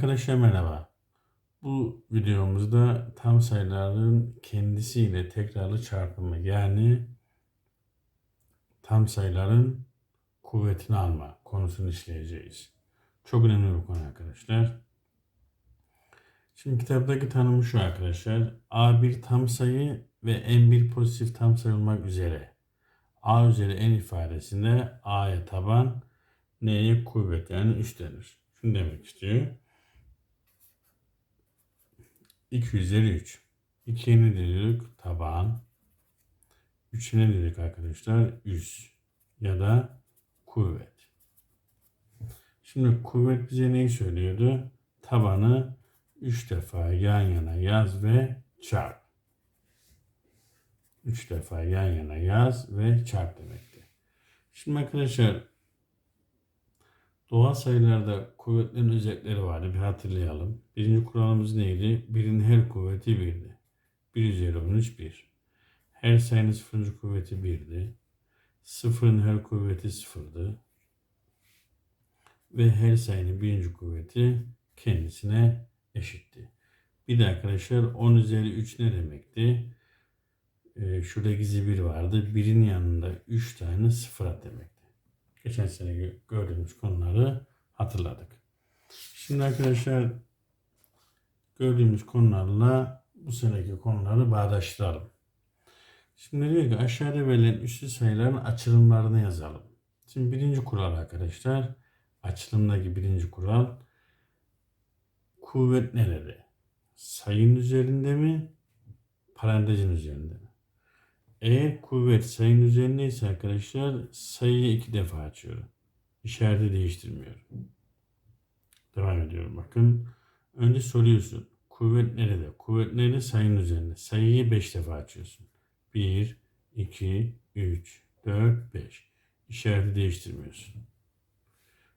Arkadaşlar merhaba. Bu videomuzda tam sayıların kendisiyle tekrarlı çarpımı yani tam sayıların kuvvetini alma konusunu işleyeceğiz. Çok önemli bir konu arkadaşlar. Şimdi kitaptaki tanımı şu arkadaşlar. A bir tam sayı ve n bir pozitif tam sayı olmak üzere. A üzeri n ifadesinde A'ya taban, N'ye kuvvet yani 3 denir. Şunu demek istiyor. 2 üzeri 3. 2'ye ne dedik? Taban. 3'e ne dedik arkadaşlar? Üs. Ya da kuvvet. Şimdi kuvvet bize neyi söylüyordu? Tabanı 3 defa yan yana yaz ve çarp. 3 defa yan yana yaz ve çarp demekti. Şimdi arkadaşlar doğal sayılarda kuvvetlerin özellikleri vardı. Bir hatırlayalım. Birinci kuralımız neydi? Birin her kuvveti birdi. 1 üzeri 13 1. Her sayının sıfırıncı kuvveti 1'di. Sıfırın her kuvveti sıfırdı. Ve her sayının birinci kuvveti kendisine eşitti. Bir de arkadaşlar 10 üzeri 3 ne demekti? Ee, şurada gizli bir vardı. Birin yanında 3 tane sıfır at demekti. Geçen sene gö- gördüğümüz konuları hatırladık. Şimdi arkadaşlar gördüğümüz konularla bu seneki konuları bağdaştıralım. Şimdi diyor ki aşağıda verilen üslü sayıların açılımlarını yazalım. Şimdi birinci kural arkadaşlar. Açılımdaki birinci kural. Kuvvet nerede? Sayının üzerinde mi? Parantezin üzerinde mi? Eğer kuvvet sayının üzerindeyse arkadaşlar sayıyı iki defa açıyorum. İşareti değiştirmiyorum. Devam ediyorum bakın. Önce soruyorsun. Kuvvet nerede? Kuvvet nerede? Sayının üzerinde. Sayıyı 5 defa açıyorsun. 1, 2, 3, 4, 5. İşareti değiştirmiyorsun.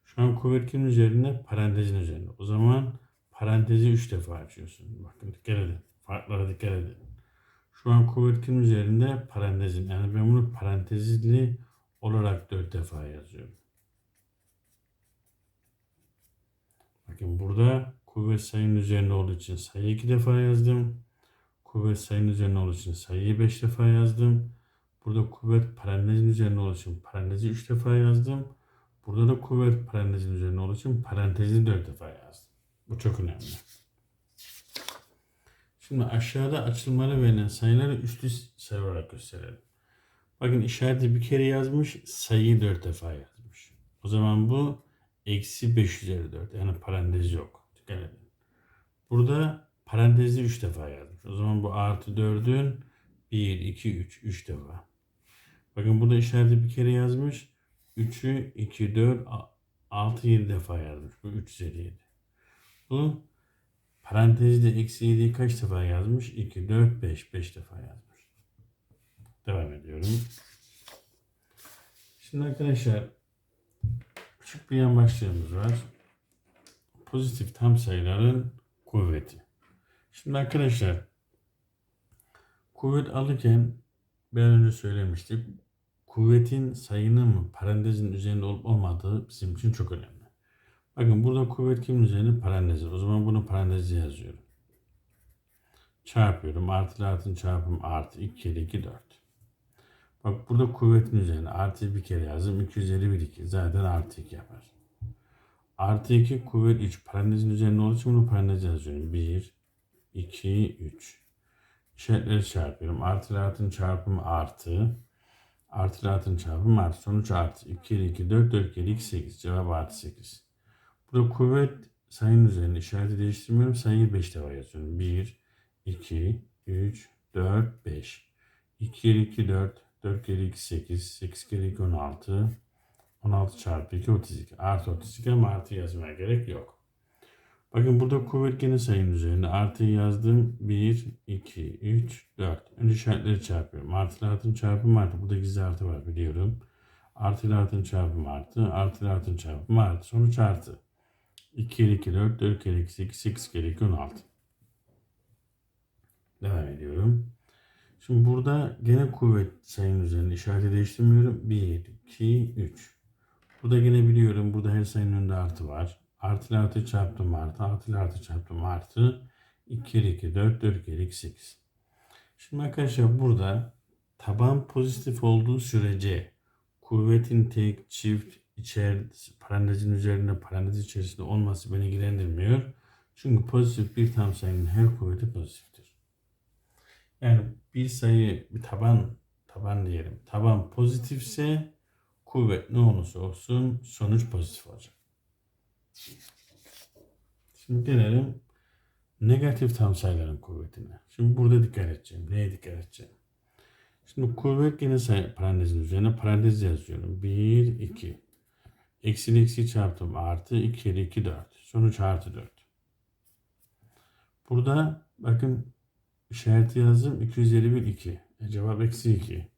Şu an kuvvet kimin üzerinde? Parantezin üzerinde. O zaman parantezi 3 defa açıyorsun. Bakın dikkat edin. Farklara dikkat edin. Şu an kuvvet kimin üzerinde? Parantezin. Yani ben bunu parantezli olarak 4 defa yazıyorum. Bakın burada kuvvet sayının üzerinde olduğu için sayıyı 2 defa yazdım. Kuvvet sayının üzerinde olduğu için sayıyı 5 defa yazdım. Burada kuvvet parantezin üzerinde olduğu için parantezi 3 defa yazdım. Burada da kuvvet parantezin üzerinde olduğu için parantezi 4 defa yazdım. Bu çok önemli. Şimdi aşağıda açılmalı verilen sayıları üstlü sayı olarak gösterelim. Bakın işareti bir kere yazmış, sayıyı 4 defa yazmış. O zaman bu eksi 5 üzeri 4. Yani parantez yok. Dikkat. Burada parantezi 3 defa yazmış. O zaman bu artı 4'ün 1, 2, 3. 3 defa. Bakın burada işareti bir kere yazmış. 3'ü 2, 4, 6, 7 defa yazmış. Bu 3 üzeri 7. Bu parantezde eksi 7'yi kaç defa yazmış? 2, 4, 5. 5 defa yazmış. Devam ediyorum. Şimdi arkadaşlar küçük bir yan başlığımız var. Pozitif tam sayıların kuvveti. Şimdi arkadaşlar kuvvet alırken ben önce söylemiştik. Kuvvetin sayının mı parantezin üzerinde olup olmadığı bizim için çok önemli. Bakın burada kuvvet kimin üzerinde? Parantezi. O zaman bunu paranteze yazıyorum. Çarpıyorum. Artı ile artının çarpımı artı. 2 kere 2 4. Bak burada kuvvetin üzerine artı bir kere yazdım. 2 üzeri 1 2. Zaten artı 2 yapar. Artı 2 kuvvet 3. Parantezin üzerinde olduğu için bunu paranteze yazıyorum. 1, 2, 3. İşaretleri çarpıyorum. Artı ile artının çarpımı artı. Artı ile artının çarpımı artı. Sonuç artı. 2 kere 2 4, 4 kere 2 8. Cevap artı 8. Burada kuvvet sayının üzerinde işareti değiştirmiyorum. Sayıyı 5 defa yazıyorum. 1, 2, 3, 4, 5. 2 kere 2 4, 4 kere 2 8, 8 kere 2 16, 16 çarpı 2 32. Artı 32 ama artı yazmaya gerek yok. Bakın burada kuvvet gene sayının üzerinde. Artıyı yazdım. 1, 2, 3, 4. Önce işaretleri çarpıyorum. Artı ile artının çarpımı artı. Burada gizli artı var biliyorum. Artı ile artının çarpımı artı. Artı ile artının çarpımı artı. Sonuç artı. 2 kere 2 4, 4 kere 2 8, 8 kere 2 16. Devam ediyorum. Şimdi burada gene kuvvet sayının üzerinde işareti değiştirmiyorum. 1, 2, 3. Burada gene biliyorum burada her sayının önünde artı var. Artı artı çarptım artı. Artı artı çarptım artı. 2 kere 2 4 4 kere 2 8. Şimdi arkadaşlar burada taban pozitif olduğu sürece kuvvetin tek, çift, içer, parantezin üzerinde, parantez içerisinde olması beni ilgilendirmiyor. Çünkü pozitif bir tam sayının her kuvveti pozitiftir. Yani bir sayı, bir taban, taban diyelim. Taban pozitifse kuvvet ne olursa olsun sonuç pozitif olacak. Şimdi gelelim negatif tam sayıların kuvvetine. Şimdi burada dikkat edeceğim. Neye dikkat edeceğim? Şimdi kuvvet yine say parantezin üzerine parantez yazıyorum. 1, 2. Eksi eksi çarptım. Artı 2 kere 2 4. Sonuç artı 4. Burada bakın işareti yazdım. 251 2. E, cevap eksi 2.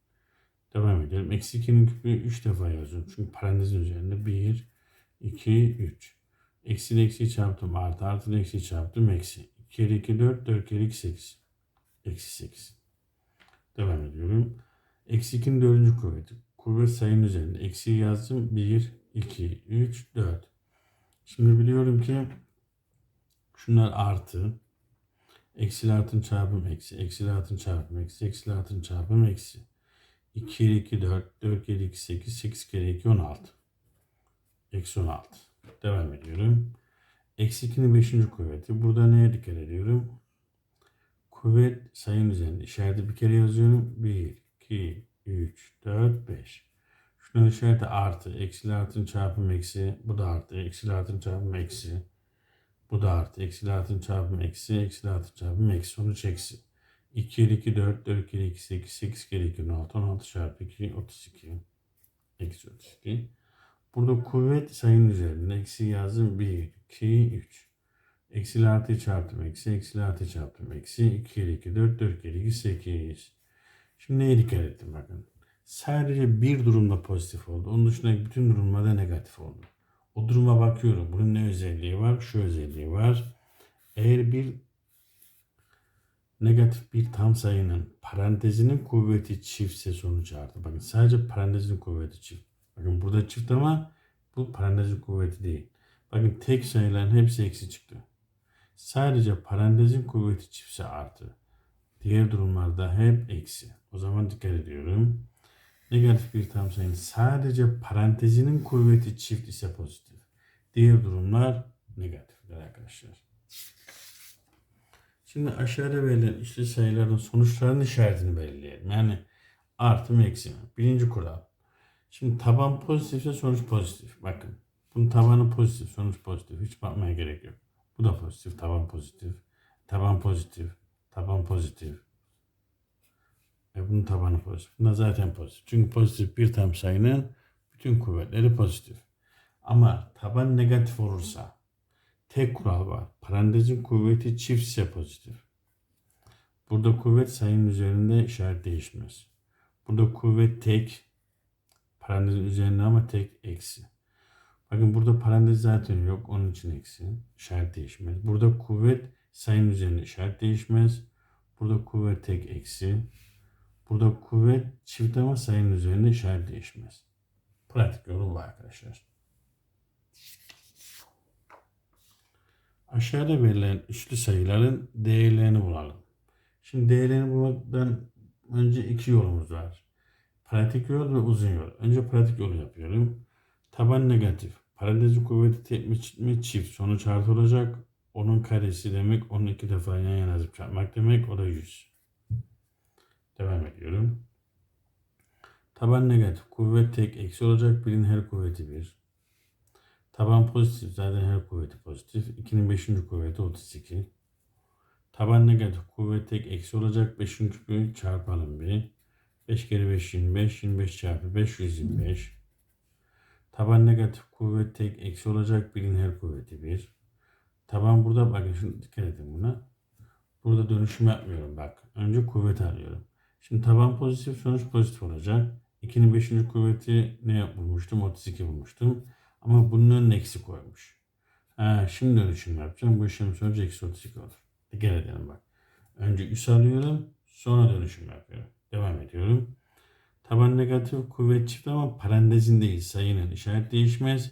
Devam edelim. Eksi 2'nin küpü 3 defa yazıyorum. Çünkü parantezin üzerinde 1, 2, 3. Eksi eksi çarptım. Artı artı eksi çarptım. Eksi. 2 kere 2 4. 4 kere 2 8. Eksi 8. Devam ediyorum. Eksi 2'nin dördüncü kuvveti. Kuvvet sayının üzerinde. Eksi yazdım. 1, 2, 3, 4. Şimdi biliyorum ki şunlar artı. Eksi artın çarpım eksi. Eksi artın çarpım eksi. Eksi artın çarpım eksi. 2 kere 2 4. 4 kere 2 8. 8 kere 2 16. Eksi 16. Devam ediyorum. Eksi 2'nin 5. kuvveti. Burada neye dikkat ediyorum? Kuvvet sayının üzerinde işareti bir kere yazıyorum. 1, 2, 3, 4, 5. Şunun işareti artı. Eksi artın çarpım eksi. Bu da artı. Eksi artın çarpım eksi. Bu da artı. Eksi artın çarpım eksi. Eksi artın çarpım eksi. Sonuç eksi. 2 kere 2 4, 4 kere 2 8, 8 kere 2 16, 16 çarpı 2 32. Eksi 32. Burada kuvvet sayının üzerinde eksi yazdım 1, 2, 3. Eksi artı çarptım eksi, eksi artı çarptım eksi, 2 kere 2 4, 4 kere 2 8. Şimdi neye dikkat ettim bakın. Sadece bir durumda pozitif oldu. Onun dışında bütün durumlarda negatif oldu. O duruma bakıyorum. Bunun ne özelliği var? Şu özelliği var. Eğer bir negatif bir tam sayının parantezinin kuvveti çiftse sonuç artı. Bakın sadece parantezin kuvveti çift. Bakın burada çift ama bu parantezin kuvveti değil. Bakın tek sayıların hepsi eksi çıktı. Sadece parantezin kuvveti çiftse artı. Diğer durumlarda hep eksi. O zaman dikkat ediyorum. Negatif bir tam sayının sadece parantezinin kuvveti çift ise pozitif. Diğer durumlar negatifler arkadaşlar. Şimdi aşağıda verilen üçlü sayıların sonuçlarının işaretini belirleyelim. Yani artı mı eksi mi? Birinci kural. Şimdi taban pozitifse sonuç pozitif. Bakın. Bunun tabanı pozitif, sonuç pozitif. Hiç bakmaya gerek yok. Bu da pozitif, taban pozitif. Taban pozitif, taban pozitif. Ve bunun tabanı pozitif. Bunlar zaten pozitif. Çünkü pozitif bir tam sayının bütün kuvvetleri pozitif. Ama taban negatif olursa tek kural var. Parantezin kuvveti çiftse pozitif. Burada kuvvet sayının üzerinde işaret değişmez. Burada kuvvet tek, parantezin üzerinde ama tek eksi. Bakın burada parantez zaten yok. Onun için eksi. İşaret değişmez. Burada kuvvet sayının üzerinde işaret değişmez. Burada kuvvet tek eksi. Burada kuvvet çift ama sayının üzerinde işaret değişmez. Pratik yolu bu arkadaşlar. Aşağıda verilen üçlü sayıların değerlerini bulalım. Şimdi değerlerini bulmaktan önce iki yolumuz var. Pratik yol ve uzun yol. Önce pratik yolu yapıyorum. Taban negatif. Parantezi kuvveti tek mi çift. Sonuç artı olacak. Onun karesi demek. Onu iki defa yan yana yazıp çarpmak demek. O da 100. Devam ediyorum. Taban negatif. Kuvvet tek eksi olacak. Birin her kuvveti 1. Taban pozitif. Zaten her kuvveti pozitif. 2'nin 5. kuvveti 32. Taban negatif. Kuvvet tek eksi olacak. 5. küpü çarpalım bir. 5 kere 5 25. 25 çarpı 5 125. Taban negatif kuvvet tek eksi olacak. Birin her kuvveti 1. Taban burada bakın şimdi dikkat edin buna. Burada dönüşüm yapmıyorum bak. Önce kuvvet alıyorum. Şimdi taban pozitif sonuç pozitif olacak. 2'nin 5. kuvveti ne bulmuştum? 32 bulmuştum. Ama bunun önüne eksi koymuş. Ha, şimdi dönüşüm yapacağım. Bu işlem sonucu eksi 32 olur. Dikkat edelim bak. Önce üs alıyorum. Sonra dönüşüm yapıyorum. Devam ediyorum. Taban negatif kuvvet çift ama parantezin değil sayının işaret değişmez.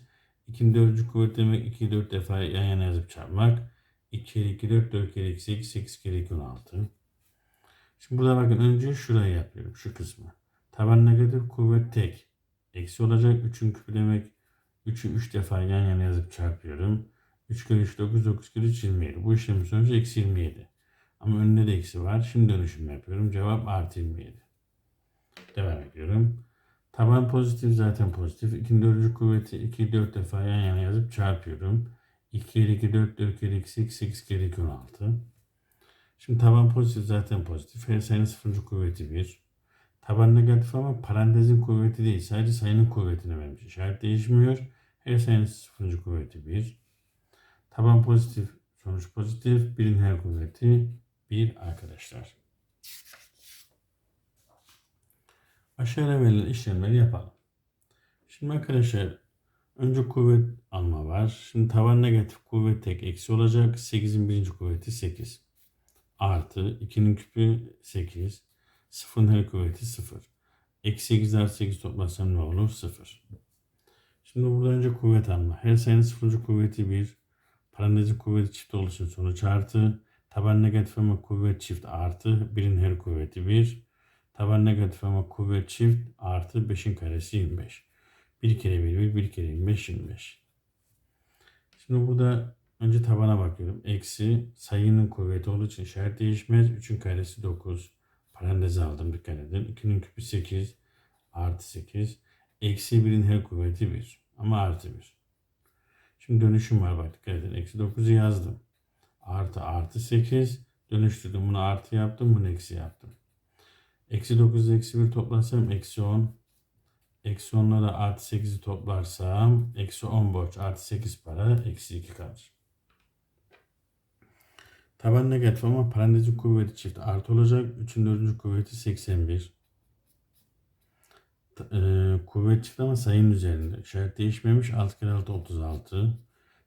2'nin dördüncü kuvveti demek 2'yi 4 defa yan yana yazıp çarpmak. 2 kere 2 4, 4 kere 2 8, 8 kere 2 16. Şimdi burada bakın önce şurayı yapıyorum, şu kısmı. Taban negatif kuvvet tek. Eksi olacak. 3'ün küpü demek 3'ü 3 defa yan yana yazıp çarpıyorum. 3 kere 3 9, 9 kere 3 27. Bu işlemin sonucu eksi 27. Ama önünde de eksi var. Şimdi dönüşüm yapıyorum. Cevap artı 27. Devam ediyorum. Taban pozitif zaten pozitif. 2'nin dördüncü kuvveti 2 4 defa yan yana yazıp çarpıyorum. 2 kere 2 4 4 kere 2 8 8 kere 2 16. Şimdi taban pozitif zaten pozitif. Her sayının sıfırıncı kuvveti 1. Taban negatif ama parantezin kuvveti değil. Sadece sayının kuvvetini vermiş. İşaret değişmiyor. Her sayının sıfırıncı kuvveti 1. Taban pozitif, sonuç pozitif. Birin her kuvveti 1 arkadaşlar. Aşağıya verilen işlemleri yapalım. Şimdi arkadaşlar önce kuvvet alma var. Şimdi taban negatif kuvvet tek eksi olacak. 8'in birinci kuvveti 8. Artı 2'nin küpü 8. 0'ın her kuvveti 0. Eksi 8 artı 8 toplarsam ne olur? 0. Şimdi burada önce kuvvet alma. Her sayının sıfırıncı kuvveti 1. Parantezin kuvveti çift olursa sonuç artı. Taban negatif ama kuvvet çift artı. Birin her kuvveti 1. Taban negatif ama kuvvet çift artı 5'in karesi 25. 1 kere 1 1, 1 kere 25 25. Şimdi burada önce tabana bakıyorum. Eksi sayının kuvveti olduğu için işaret değişmez. 3'ün karesi 9. Paranteze aldım dikkat edin. 2'nin küpü 8 artı 8. Eksi 1'in her kuvveti 1 ama artı 1. Şimdi dönüşüm var bak dikkat edin. Eksi 9'u yazdım. Artı artı 8. Dönüştürdüm bunu artı yaptım bunu eksi yaptım. Eksi 9 eksi 1 toplarsam eksi 10. Eksi 10'la da artı 8'i toplarsam eksi 10 borç artı 8 para eksi 2 kalır. Taban negatif ama parantezin kuvveti çift artı olacak. 3'ün 4. kuvveti 81. Ta- eee, kuvvet çift ama sayının üzerinde. İşaret değişmemiş. 6 kere 6 36.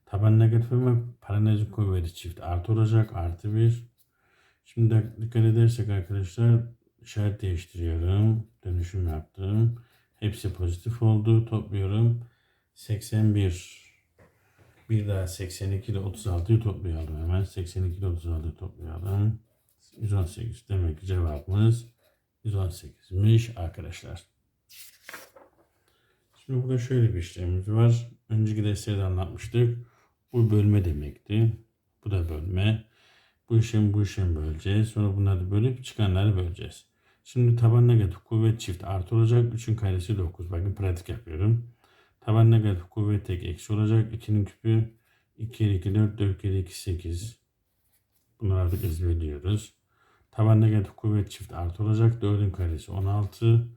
Taban negatif ama parantezin kuvveti çift artı olacak. Artı 1. Şimdi dikkat edersek arkadaşlar işaret değiştiriyorum. Dönüşüm yaptım. Hepsi pozitif oldu. Topluyorum. 81. Bir daha 82 ile 36'yı toplayalım hemen. 82 ile 36'yı toplayalım. 118. Demek ki cevabımız 118'miş arkadaşlar. Şimdi burada şöyle bir işlemimiz var. Önceki derslerde anlatmıştık. Bu bölme demekti. Bu da bölme. Bu işlemi bu işlemi böleceğiz. Sonra bunları bölüp çıkanları böleceğiz. Şimdi taban negatif kuvvet çift artı olacak. 3'ün karesi 9. Bakın pratik yapıyorum. Taban negatif kuvvet tek eksi olacak. 2'nin küpü 2 kere 2 4 4 kere 2 8. Bunları artık ezberliyoruz. Taban negatif kuvvet çift artı olacak. 4'ün karesi 16.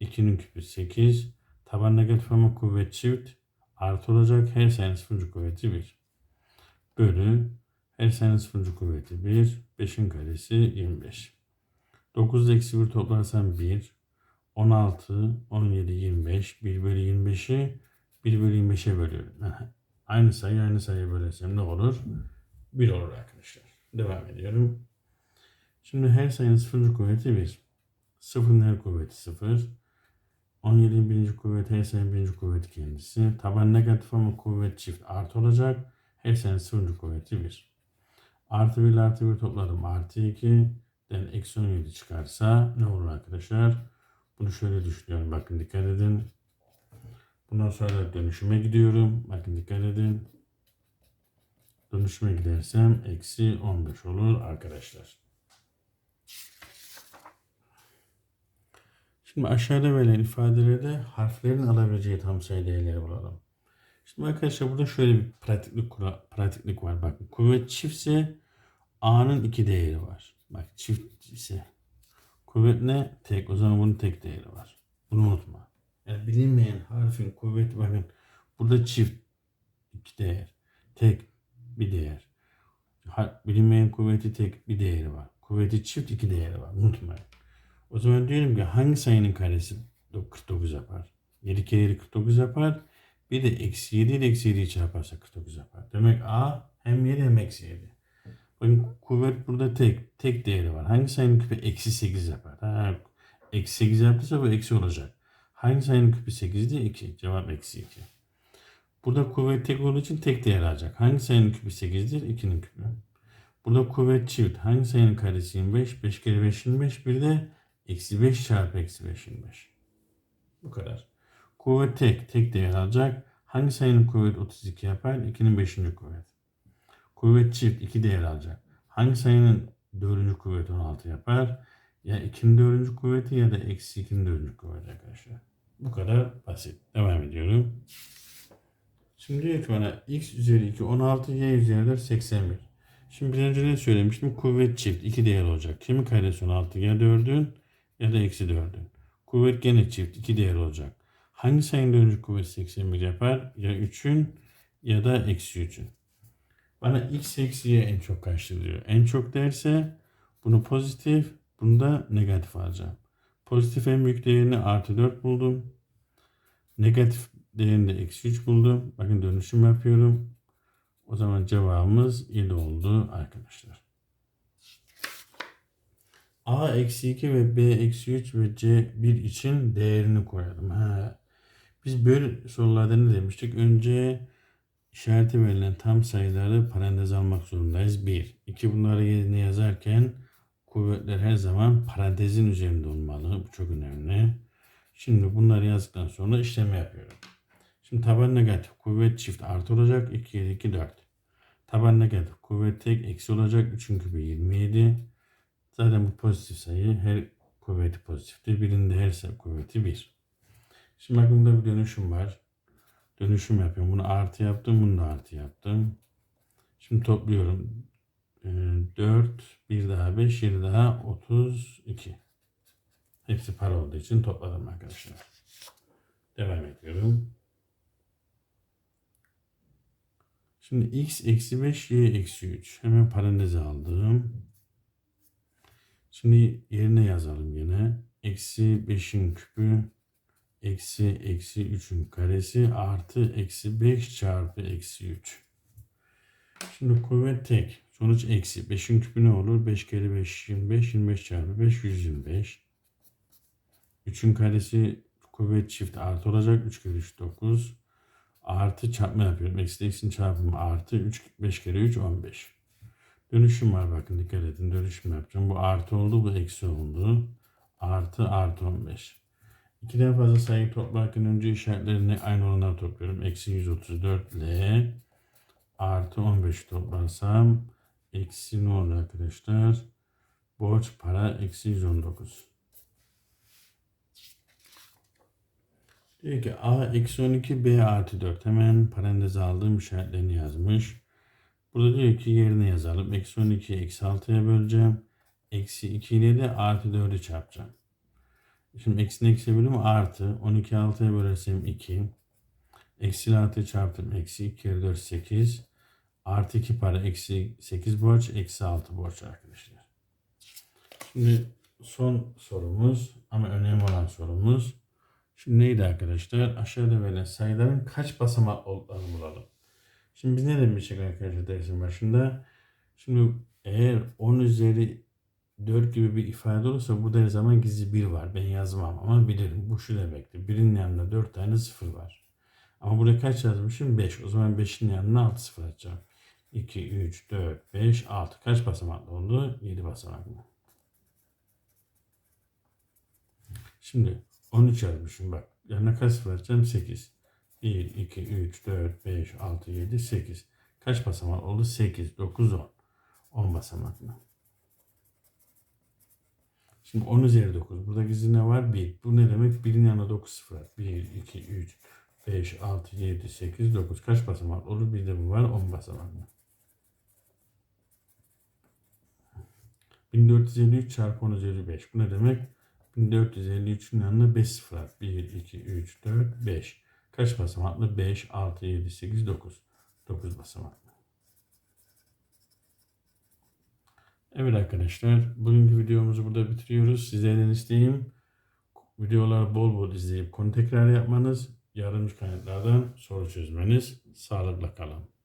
2'nin küpü 8. Taban negatif ama kuvvet çift artı olacak. Her sayının sıfırıncı kuvveti 1. Bölü her sayının sıfırıncı kuvveti 1. 5'in karesi 25. 9 eksi 1 toplarsam 1. 16, 17, 25. 1 bölü 25'i 1 bölü 25'e bölüyorum. Aynı sayı aynı sayıya bölersem ne olur? 1 olur arkadaşlar. Devam ediyorum. Şimdi her sayının sıfırıncı kuvveti 1. Sıfırın her kuvveti 0. 17'in birinci kuvveti her sayının birinci kuvveti kendisi. Taban negatif ama kuvvet çift artı olacak. Her sayının sıfırıncı kuvveti 1. Artı 1 ile artı 1 topladım. Artı 2. Den eksi 17 çıkarsa ne olur arkadaşlar? Bunu şöyle düşünüyorum. Bakın dikkat edin. Bundan sonra dönüşüme gidiyorum. Bakın dikkat edin. Dönüşüme gidersem eksi 15 olur arkadaşlar. Şimdi aşağıda verilen ifadelerde harflerin alabileceği tam sayı değerleri bulalım. Şimdi arkadaşlar burada şöyle bir pratiklik, pratiklik var. Bakın kuvvet çiftse A'nın iki değeri var. Bak çift ise kuvvet ne? Tek. O zaman bunun tek değeri var. Bunu unutma. Yani bilinmeyen harfin kuvveti bakın burada çift iki değer. Tek bir değer. Bilinmeyen kuvveti tek bir değeri var. Kuvveti çift iki değeri var. Unutmayın. O zaman diyorum ki hangi sayının karesi 49 yapar? 7 kere 7 49 yapar. Bir de eksi 7 ile eksi 7'yi çarparsa 49 yapar. Demek A hem 7 hem eksi 7. Bakın kuvvet burada tek. Tek değeri var. Hangi sayının küpü eksi 8 yapar? Ha, eksi 8 yaptıysa bu eksi olacak. Hangi sayının küpü 8 diye 2. Cevap eksi 2. Burada kuvvet tek olduğu için tek değer alacak. Hangi sayının küpü 8'dir? 2'nin küpü. Burada kuvvet çift. Hangi sayının karesi 25? 5 kere 5 25. Bir de eksi 5 çarpı eksi 5 25. Bu kadar. Kuvvet tek. Tek değer alacak. Hangi sayının kuvveti 32 yapar? 2'nin 5. kuvvet. Kuvvet çift. 2 değer alacak. Hangi sayının 4. kuvveti 16 yapar? Ya 2'nin 4. kuvveti ya da eksi 2'nin 4. kuvveti arkadaşlar. Bu kadar basit. Devam ediyorum. Şimdi diyor ki bana x üzeri 2 16 y üzeri 4 81. Şimdi bir önce ne söylemiştim? Kuvvet çift. iki değer olacak. Kimin karesi 16? Ya 4'ün ya da eksi 4'ün. Kuvvet gene çift. iki değer olacak. Hangi sayının dördüncü kuvveti 81 yapar? Ya 3'ün ya da eksi 3'ün. Bana x eksiye en çok kaçtı diyor. En çok derse bunu pozitif, bunu da negatif alacağım. Pozitif en büyük değerini artı 4 buldum. Negatif değerini de eksi 3 buldum. Bakın dönüşüm yapıyorum. O zaman cevabımız 7 oldu arkadaşlar. A eksi 2 ve B eksi 3 ve C 1 için değerini koyalım. Ha. Biz böyle sorularda ne demiştik? Önce işareti verilen tam sayıları parantez almak zorundayız. 1. 2 bunları yerine yazarken kuvvetler her zaman parantezin üzerinde olmalı. Bu çok önemli. Şimdi bunları yazdıktan sonra işlemi yapıyorum. Şimdi taban negatif kuvvet çift artı olacak. 2 7 2 4. Taban negatif kuvvet tek eksi olacak. 3'ün küpü 27. Zaten bu pozitif sayı her kuvveti pozitiftir. Birinde her kuvveti 1. Şimdi bakın burada bir dönüşüm var. Dönüşüm yapıyorum. Bunu artı yaptım. Bunu da artı yaptım. Şimdi topluyorum. 4, 1 daha 5, 7 daha 32. Hepsi para olduğu için topladım arkadaşlar. Devam ediyorum. Şimdi x eksi 5, y eksi 3. Hemen paranteze aldım. Şimdi yerine yazalım yine. Eksi 5'in küpü eksi eksi 3'ün karesi artı eksi 5 çarpı eksi 3. Şimdi kuvvet tek. Sonuç eksi. 5'in küpü ne olur? 5 kere 5 25. 25 çarpı 5 125. 3'ün karesi kuvvet çift artı olacak. 3 kere 3 9. Artı çarpma yapıyorum. Eksi eksin çarpımı artı 3 5 kere 3 15. Dönüşüm var bakın dikkat edin. Dönüşüm yapacağım. Bu artı oldu bu eksi oldu. Artı artı 15. İkiden fazla sayı toplarken önce işaretlerini aynı olanlar topluyorum. Eksi 134 ile artı 15 toplarsam eksi ne olur arkadaşlar? Borç para eksi 119. Diyor ki A eksi 12 B artı 4. Hemen parantez aldığım işaretlerini yazmış. Burada diyor ki yerine yazalım. Eksi 12'yi eksi 6'ya böleceğim. Eksi 2 ile de artı 4'ü çarpacağım. Şimdi eksi eksi bölümü artı. 12 6'ya bölersem 2. Eksi ile artı çarptım. Eksi 2 kere 4 8. Artı 2 para eksi 8 borç. Eksi 6 borç arkadaşlar. Şimdi son sorumuz ama önemli olan sorumuz. Şimdi neydi arkadaşlar? Aşağıda verilen sayıların kaç basamak olduklarını bulalım. Şimdi biz ne demiştik arkadaşlar dersin başında? Şimdi eğer 10 üzeri 4 gibi bir ifade olursa burada her zaman gizli 1 var. Ben yazmam ama bilirim. Bu şu demektir. 1'in yanında 4 tane 0 var. Ama burada kaç yazmışım? 5. O zaman 5'in yanına 6 sıfır atacağım. 2, 3, 4, 5, 6. Kaç basamaklı oldu? 7 basamaklı. Şimdi 13 yazmışım bak. Yanına kaç sıfır atacağım? 8. 1, 2, 3, 4, 5, 6, 7, 8. Kaç basamak oldu? 8, 9, 10. 10 basamaklı. Şimdi 10 üzeri 9. Burada gizli ne var? 1. Bu ne demek? 1'in yanına 9 sıfır. 1, 2, 3, 5, 6, 7, 8, 9. Kaç basamak olur? Bir de bu var. 10 basamaklı. 1453 çarpı 10 üzeri 5. Bu ne demek? 1453'ün yanına 5 sıfır. 1, 2, 3, 4, 5. Kaç basamaklı? 5, 6, 7, 8, 9. 9 basamaklı. Evet arkadaşlar, bugünkü videomuzu burada bitiriyoruz. Sizlerden isteğim videoları bol bol izleyip konu tekrar yapmanız, yardımcı kaynaklardan soru çözmeniz. Sağlıkla kalın.